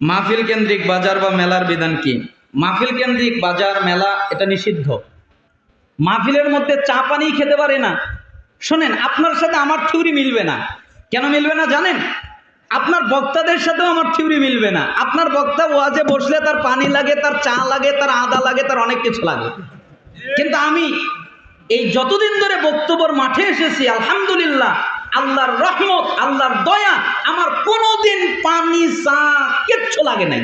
মাহফিল কেন্দ্রিক বাজার বা মেলার বিধান কি? মাহফিল কেন্দ্রিক বাজার, মেলা, এটা নিষিদ্ধ। মাহফিলের মধ্যে চা পানি খেতে পারে না। শোনেন, আপনার সাথে আমার থিওরি মিলবে না। কেন মিলবে না জানেন? আপনার বক্তাদের সাথেও আমার থিওরি মিলবে না। আপনার বক্তা ওয়াজে বসলে তার পানি লাগে, তার চা লাগে, তার আদা লাগে, তার অনেক কিছু লাগে। কিন্তু আমি এই যতদিন ধরে বক্তব্যর মাঠে এসেছি, আলহামদুলিল্লাহ, আল্লাহর রহমত, আল্লাহর দয়া, আমার কোনোদিন পানি, চা কিচ্ছু লাগে নাই।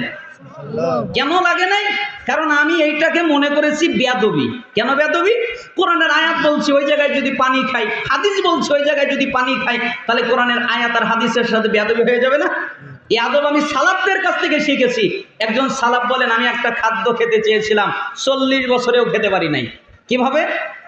কেন লাগে নাই? কারণ আমি এইটাকে মনে করেছি বেয়াদবি। কেন বেয়াদবি? কোরআনের আয়াত বলছি, ওই জায়গায় যদি পানি খাই, হাদিস বলছি, ওই জায়গায় যদি পানি খাই, তাহলে কোরআনের আয়াত আর হাদিসের সাথে বেয়াদবি হয়ে যাবে না? এই আদব আমি সালাবদের কাছ থেকে শিখেছি। একজন সালাব বলেন, আমি একটা খাদ্য খেতে চেয়েছিলাম, চল্লিশ বছরেও খেতে পারি নাই। কীভাবে?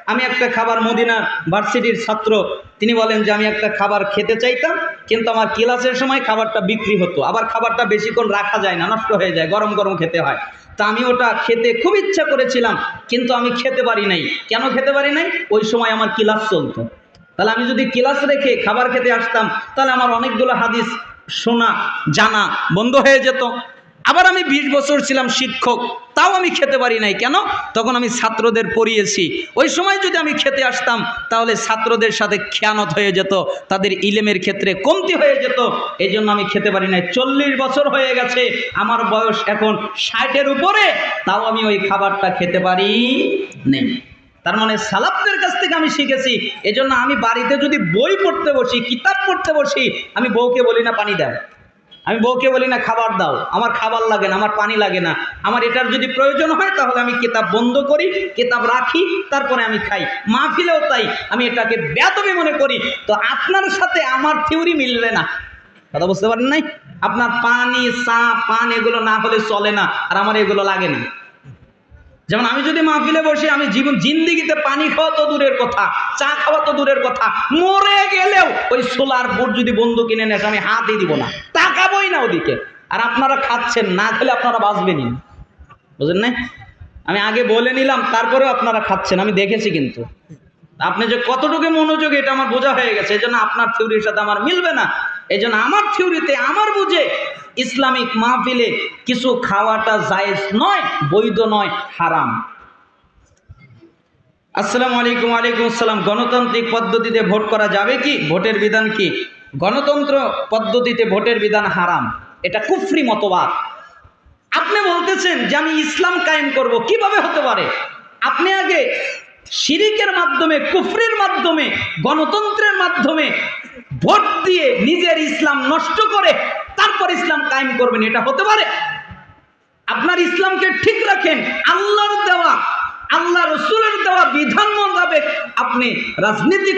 আমি একটা খাবার মদিনা ভার্সিটির ছাত্র, তিনি বলেন যে, আমি একটা খাবার খেতে চাইতাম কিন্তু আমার ক্লাসের সময় খাবারটা বিক্রি হতো। আবার খাবারটা বেশিক্ষণ রাখা যায় না, নষ্ট হয়ে যায়, গরম গরম খেতে হয়। তা আমি ওটা খেতে খুব ইচ্ছা করেছিলাম, কিন্তু আমি খেতে পারি নাই। কেন খেতে পারি নাই? ওই সময় আমার ক্লাস চলতো। তাহলে আমি যদি ক্লাস রেখে খাবার খেতে আসতাম, তাহলে আমার অনেকগুলো হাদিস শোনা, জানা বন্ধ হয়ে যেত। আবার আমি বিশ বছর ছিলাম শিক্ষক, তাও আমি খেতে পারি নাই। কেন? তখন আমি ছাত্রদের পড়িয়েছি। ওই সময় যদি আমি খেতে আসতাম, তাহলে ছাত্রদের সাথে খেয়ানত হয়ে যেত, তাদের ইলেমের ক্ষেত্রে কমতি হয়ে যেত। এই জন্য আমি খেতে পারি নাই। চল্লিশ বছর হয়ে গেছে, আমার বয়স এখন ষাটের উপরে, তাও আমি ওই খাবারটা খেতে পারি নেই। তার মানে সালাবদের কাছ থেকে আমি শিখেছি। এজন্য আমি বাড়িতে যদি বই পড়তে বসি, কিতাব পড়তে বসি, আমি বউকে বলি, না, পানি দাও। আমি বউকে বলি, না, খাবার দাও। আমার খাবার লাগে না, আমার পানি লাগে না। আমার এটার যদি প্রয়োজন হয়, তাহলে আমি কেতাব বন্ধ করি, কেতাব রাখি, তারপরে আমি খাই। মাহফিলেও তাই, আমি এটাকে ব্যাতবে মনে করি। তো আপনার সাথে আমার থিওরি মিলবে না। কথা বুঝতে পারেন নাই? আপনার পানি, চা, পান, এগুলো না হলে চলে না, আর আমার এগুলো লাগে না। যেমন আমি যদি মাহফিলে বসি, আমি জীবন জিন্দিগিতে পানি খাওয়া তো দূরের কথা, চা খাওয়া তো দূরের কথা। মরে গেলেও ওই সোলার বোর্ড যদি বন্ধু কিনে নেস আমি হাতই দিব না, তাকাবই না ওদিকে। আর আপনারা খাচ্ছেন, না খেলে আপনারা বাঁচবেনই না। বুঝলেন না আমি আগে বলে নিলাম, তারপরেও আপনারা খাচ্ছেন, আমি দেখেছি কিন্তু। আপনি যে কতটুকু মনোযোগ, এটা আমার বোঝা হয়ে গেছে। এই জন্য আপনার থিওরির সাথে আমার মিলবে না। এই জন্য আমার থিওরিতে আমার বুঝে ইসলামিক মাহফিলে কিছু খাওয়াটা জায়েজ নয়, বৈধ নয়, হারাম। আসসালামু আলাইকুম আলাইকুম আসসালাম। গণতান্ত্রিক পদ্ধতিতে ভোট করা যাবে কি? ভোটের বিধান কি? গণতন্ত্র পদ্ধতিতে ভোটের বিধান হারাম। এটা কুফরি মতবাদ। আপনি বলতেছেন যে আমি ইসলাম কায়েম করব, কীভাবে হতে পারে? আপনি আগে শিরিকের মাধ্যমে, কুফরির মাধ্যমে, গণতন্ত্রের মাধ্যমে ভোট দিয়ে নিজের ইসলাম নষ্ট করে তারপর ইসলাম কায়েম করবেন, এটা হতে পারে। আপনার ইসলামকে ঠিক রাখেন, আল্লাহর দেওয়া, আল্লাহ রসুলের দেওয়া বিধান মোতাবেক আপনি রাজনীতি